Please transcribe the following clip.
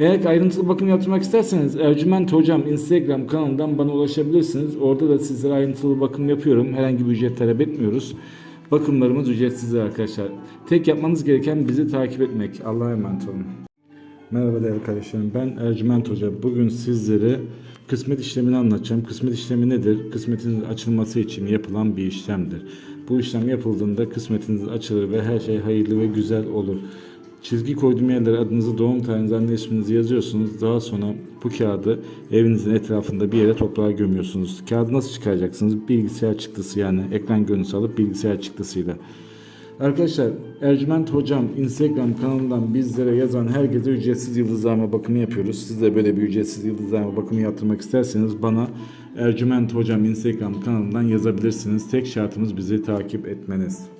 Eğer ayrıntılı bakım yaptırmak isterseniz Ercüment Hocam Instagram kanalından bana ulaşabilirsiniz. Orada da sizlere ayrıntılı bakım yapıyorum. Herhangi bir ücret talep etmiyoruz. Bakımlarımız ücretsizdir arkadaşlar. Tek yapmanız gereken bizi takip etmek. Allah'a emanet olun. Merhaba değerli kardeşlerim. Ben Ercüment Hoca. Bugün sizlere kısmet işlemini anlatacağım. Kısmet işlemi nedir? Kısmetinizin açılması için yapılan bir işlemdir. Bu işlem yapıldığında kısmetiniz açılır ve her şey hayırlı ve güzel olur. Çizgi koyduğum yerlere adınızı, doğum tarihinizi, anne isminizi yazıyorsunuz. Daha sonra bu kağıdı evinizin etrafında bir yere toprağa gömüyorsunuz. Kağıdı nasıl çıkaracaksınız? Bilgisayar çıktısı yani ekran görüntüsü alıp bilgisayar çıktısıyla. Arkadaşlar Ercüment Hocam Instagram kanalından bizlere yazan herkese ücretsiz yıldızlama bakımı yapıyoruz. Siz de böyle bir ücretsiz yıldızlama bakımı yaptırmak isterseniz bana Ercüment Hocam Instagram kanalından yazabilirsiniz. Tek şartımız bizi takip etmeniz.